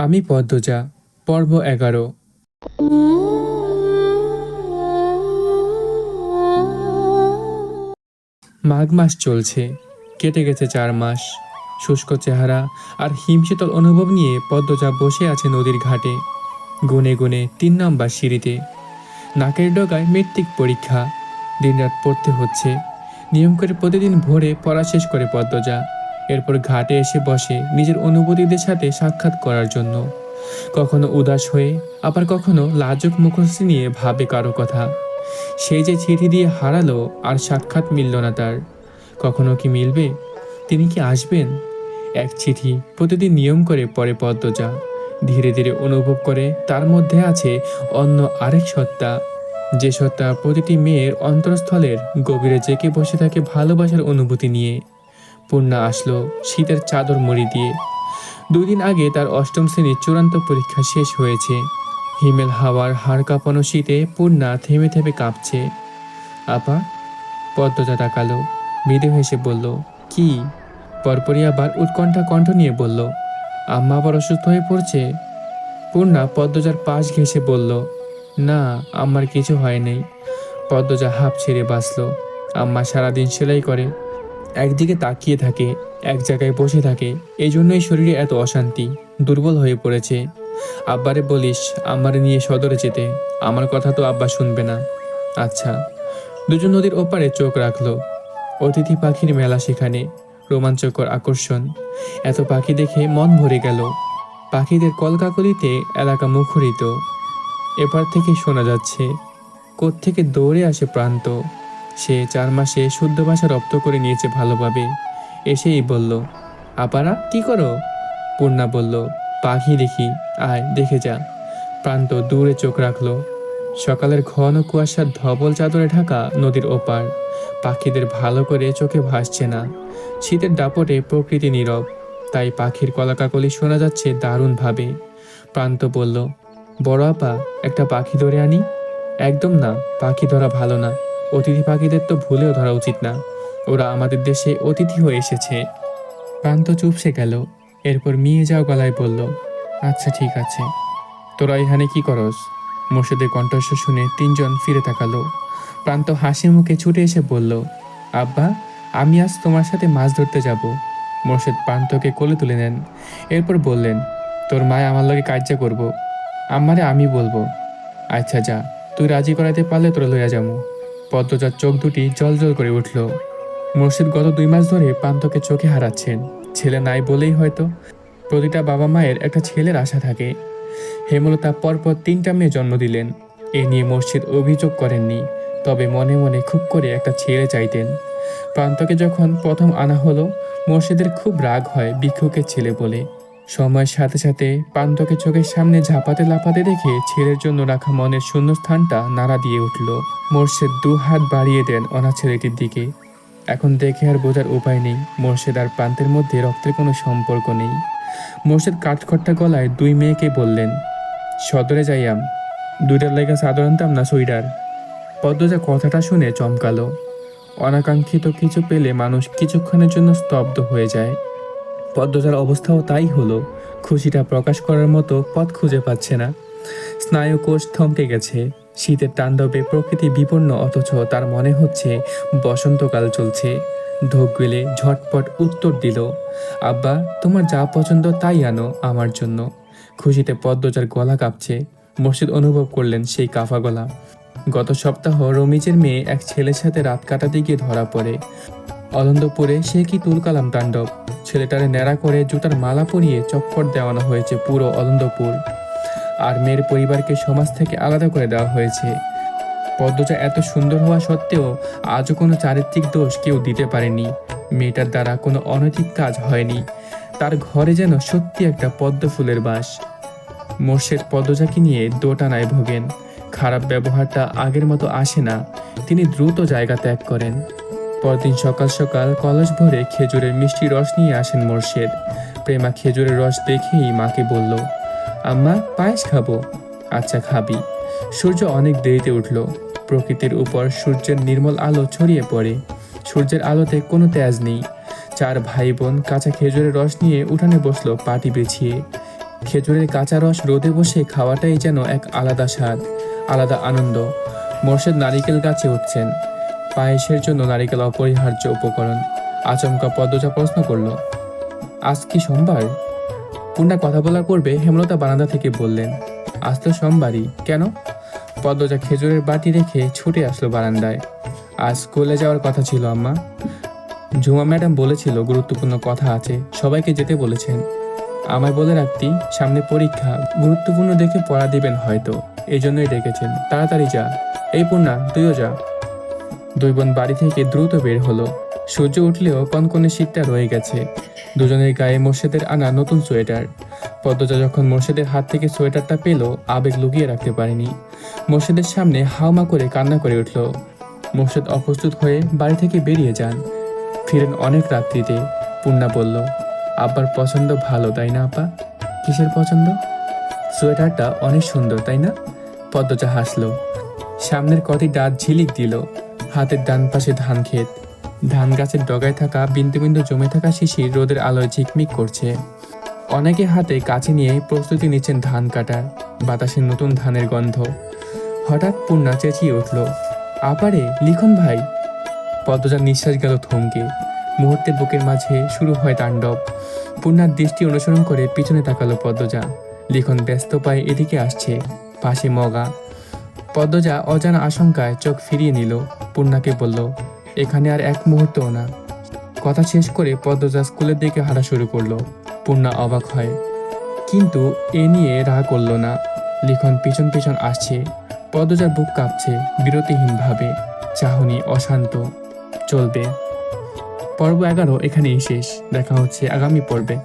আমি পদ্মজা, পর্ব এগারো। মাঘ মাস চলছে, কেটে গেছে চার মাস। শুষ্ক চেহারা আর হিমশীতল অনুভব নিয়ে পদ্মজা বসে আছে নদীর ঘাটে। গুনে গুনে তিন নম্বর সিঁড়িতে। নাকের ডগায় মৃত্তিক পরীক্ষা। দিনরাত পড়তে হচ্ছে। নিয়ম করে প্রতিদিন ভোরে পড়া শেষ করে পদ্মজা। এরপর ঘাটে এসে বসে নিজের অনুভূতিদের সাথে সাক্ষাৎ করার জন্য। কখনো উদাস হয়ে, আবার কখনো লাজক মুখশ্রী নিয়ে ভাবে কারও কথা। সেই যে চিঠি দিয়ে হারালো আর সাক্ষাৎ মিলল না তার। কখনো কি মিলবে? তিনি কি আসবেন? এক চিঠি প্রতিদিন নিয়ম করে পরে পদ্মজা। ধীরে ধীরে অনুভব করে তার মধ্যে আছে অন্য আরেক সত্তা। যে সত্তা প্রতিটি মেয়ের অন্তরস্থলের গভীরে জেকে বসে থাকে ভালোবাসার অনুভূতি নিয়ে। পূর্ণা আসলো শীতের চাদর মুড়ি দিয়ে। দুই দিন আগে তার অষ্টম শ্রেণির চূড়ান্ত পরীক্ষা শেষ হয়েছে। হিমেল হাওয়ার হাড় কাঁপানো শীতে পূর্ণা থেমে থেমে কাঁপছে। আপা পদ্মজা তাকালো মৃদু হেসে বলল, কি? পরপরই আবার উৎকণ্ঠা কণ্ঠ নিয়ে বলল, আম্মা আবার অসুস্থ হয়ে পড়ছে? পূর্ণা পদ্মজার পাশ ঘেঁষে বলল, না আমার কিছু হয় নাই। পদ্মজা হাঁপ ছেড়ে বাঁচল, আম্মা সারাদিন সেলাই করে একদিকে তাকিয়ে থাকে, এক জায়গায় বসে থাকে। এই জন্যই শরীরে এত অশান্তি, দুর্বল হয়ে পড়েছে। আব্বারে বলিস আমারে নিয়ে সদরে যেতে। আমার কথা তো আব্বা শুনবে না। আচ্ছা দুজন নদীর ওপারে চোখ রাখল। অতিথি পাখির মেলা সেখানে, রোমাঞ্চকর আকর্ষণ। এত পাখি দেখে মন ভরে গেল। পাখিদের কলকাকলিতে এলাকা মুখরিত। এপার থেকে শোনা যাচ্ছে, কোত্থেকে দৌড়ে আসে প্রান্ত। সে চার মাসে শুদ্ধ ভাষা রপ্ত করে নিয়েছে ভালোভাবে। এসেই বলল, আপারা, কি করো? পূর্ণা বলল, পাখি দেখি, আয়, দেখে যা। প্রান্ত দূরে চোখ রাখল। সকালের ঘন কুয়াশার ধবল চাদরে ঢাকা নদীর ওপার। পাখিদের ভালো করে চোখে ভাসছে না। শীতের দাপটে প্রকৃতি নীরব। তাই পাখির কলাকাকলি শোনা যাচ্ছে দারুণভাবে। প্রান্ত বলল, বড় আপা, একটা পাখি ধরে আনি? একদম না, পাখি ধরা ভালো না। অতিথি পাখিদের তো ভুলেও ধরা উচিত না। ওরা আমাদের দেশে অতিথি হয়ে এসেছে। প্রান্ত চুপসে গেল। এরপর মিয়ে যাও গলায় বলল আচ্ছা ঠিক আছে। তোরা এখানে কি করস? মোর্শেদের কণ্ঠস্বর শুনে তিনজন ফিরে তাকালো। প্রান্ত হাসি মুখে ছুটে এসে বলল, আব্বা, আমি আজ তোমার সাথে মাছ ধরতে যাব। মোর্শেদ প্রান্তকে কোলে তুলে নেন। এরপর বললেন, তোর মায় আমার লগে কার্য করব। আমারে আমি বলব আচ্ছা যা। তুই রাজি করাইতে পারলে তোরা লইয়া যাব পদ্মজার চোখ দুটি জল জল করে উঠল। মুর্শিদ গত দুই মাস ধরে প্রান্তকে চোখে হারাচ্ছেন। ছেলে নাই বলেই হয়তো প্রতিটা বাবা মায়ের একটা ছেলের আশা থাকে। হেমলতা পরপর তিনটা মেয়ে জন্ম দিলেন। এ নিয়ে মসজিদ অভিযোগ করেননি। তবে মনে মনে খুব করে একটা ছেলে চাইতেন। প্রান্তকে যখন প্রথম আনা হলো মসজিদের খুব রাগ হয় ভিক্ষুকের ছেলে বলে। সময়ের সাথে সাথে প্রান্তকে চোখের সামনে ঝাপাতে লাপাতে দেখে ছেলের জন্য রাখা মনের শূন্যস্থানটা নাড়া দিয়ে উঠল। মোর্শেদ দু হাত বাড়িয়ে দেন অনাথ ছেলেটির দিকে। এখন দেখে আর বোঝার উপায় নেই, মোর্শেদ আর প্রান্তের মধ্যে রক্তের কোনো সম্পর্ক নেই। মোর্শেদ কাঠখট্টা গলায় দুই মেয়েকে বললেন, সদরে যাইয়াম। দুইটার লেগা চাদর আনতাম না সুইডার পদ্মজা কথাটা শুনে চমকালো। অনাকাঙ্ক্ষিত কিছু পেলে মানুষ কিছুক্ষণের জন্য স্তব্ধ হয়ে যায়। পদ্মজার অবস্থাও তাই হলো। খুশিটা প্রকাশ করার মতো পথ খুঁজে পাচ্ছে না। স্নায়ুকোষ থমকে গেছে। শীতের তাণ্ডবে প্রকৃতি বিপন্ন, অথচ তার মনে হচ্ছে বসন্তকাল চলছে। ঢোক গেলে ঝটপট উত্তর দিল, আব্বা, তোমার যা পছন্দ তাই আনো আমার জন্য। খুশিতে পদ্মজার গলা কাঁপছে। মসজিদ অনুভব করলেন সেই কাফা গলা। গত সপ্তাহ রমিজের মেয়ে এক ছেলের সাথে রাত কাটাতে গিয়ে ধরা পড়ে। অনন্দপুরে সে কি তুলকালাম তাণ্ডব? ছেলেটারে ন্যাড়া করে জুতার মালা পরিয়ে চক্কর দেওয়ানো হয়েছে পুরো অনন্দপুর আর মেয়ের পরিবারকে সমাজ থেকে আলাদা করে দেওয়া হয়েছে। পদ্মজা এত সুন্দর হওয়া সত্ত্বেও আজও কোনো চারিত্রিক দোষ কেউ দিতে পারেনি। মেয়েটার দ্বারা কোনো অনৈতিক কাজ হয়নি। তার ঘরে যেন সত্যি একটা পদ্ম ফুলের বাস। মোর্শেদ পদ্মজাকে নিয়ে দোটানায় ভোগেন। খারাপ ব্যবহারটা আগের মতো আসে না। তিনি দ্রুত জায়গা ত্যাগ করেন। পরদিন সকাল সকাল কলস ভরে খেজুরের মিষ্টি রস নিয়ে আসেন মোর্শেদ। প্রেমা খেজুরের রস দেখেই মাকে বলল, আম্মা, পায়েস খাব? আচ্ছা খাবি। সূর্য অনেক দেরিতে উঠল। প্রকৃতির উপর সূর্যের নির্মল আলো ছড়িয়ে পড়ে। সূর্যের আলোতে কোনো তেজ নেই। চার ভাই বোন কাঁচা খেজুরের রস নিয়ে উঠানে বসল পাটি বেছিয়ে। খেজুরের কাঁচা রস রোদে বসে খাওয়াটাই যেন এক আলাদা স্বাদ, আলাদা আনন্দ। মোর্শেদ নারিকেল গাছে উঠছেন। পায়েসের জন্য নারিকেল অপরিহার্য উপকরণ। আচমকা পদ্মজা প্রশ্ন করল, আজ কি সোমবার? পূর্ণা কথা বলার পূর্বে হেমলতা বারান্দা থেকে বললেন, আজ তো সোমবারই, কেন? পদ্মজা খেজুরের বাটি রেখে ছুটে আসলো বারান্দায়। আজ স্কুলে যাওয়ার কথা ছিল, আম্মা। ঝুমা ম্যাডাম বলেছিল, গুরুত্বপূর্ণ কথা আছে, সবাইকে যেতে বলেছেন। আমায় বলে রাখতি, সামনে পরীক্ষা, গুরুত্বপূর্ণ দেখে পড়া দিবেন হয়তো। এই জন্যই ডেকেছেন। তাড়াতাড়ি যা। এই পূর্ণা তুইও যা। দুই বোন বাড়ি থেকে দ্রুত বের হলো। সূর্য উঠলেও কনকনে শীতটা রয়ে গেছে। দুজনের গায়ে মোর্শেদের আনা নতুন সোয়েটার। পদ্মজা যখন মোর্শেদের হাত থেকে সোয়েটারটা পেল, আবেগ লুকিয়ে রাখতে পারেনি। মোর্শেদের সামনে হাওমা করে কান্না করে উঠল। মোর্শেদ অপ্রস্তুত হয়ে বাড়ি থেকে বেরিয়ে যান। ফিরেন অনেক রাত্রিতে, পূর্ণা বলল, আব্বার পছন্দ ভালো, তাই না, আপা? কিসের পছন্দ? সোয়েটারটা অনেক সুন্দর, তাই না? পদ্মজা হাসলো। সামনের কটি দাঁত ঝিলিক দিল। হাতের ডান পাশে ধান ক্ষেত। ধান গাছের ডগায় থাকা, বিন্দু বিন্দু জমে থাকা শিশির রোদের আলোয় ঝিকমিক করছে। অনেকে হাতে কাছে নিয়ে প্রস্তুতি নিচ্ছেন ধান কাটার বাতাসে নতুন ধানের গন্ধ। হঠাৎ পূর্ণা চেঁচিয়ে উঠল, আপারে, লিখন ভাই! পদ্মজার নিঃশ্বাস গেল থমকে। মুহূর্তে বুকের মাঝে শুরু হয় তাণ্ডব। পূর্ণার দৃষ্টি অনুসরণ করে পিছনে তাকালো পদ্মজা। লিখন ব্যস্ত পায়ে এদিকে আসছে, পাশে মগা। পদ্মজা অজানা আশঙ্কায় চোখ ফিরিয়ে নিল। পূর্ণাকে বলল, এখানে আর এক মুহূর্তও না। কথা শেষ করে পদ্মজা স্কুলের দিকে হাঁটা শুরু করল। পূর্ণা অবাক হয়। কিন্তু এ নিয়ে রাগ করল না। লিখন পিছন পিছন আসছে। পদ্মজার বুক কাঁপছে বিরতিহীনভাবে। চাহনি অশান্ত। চলবে। পর্ব এগারো এখানেই শেষ। দেখা হচ্ছে আগামী পর্বে.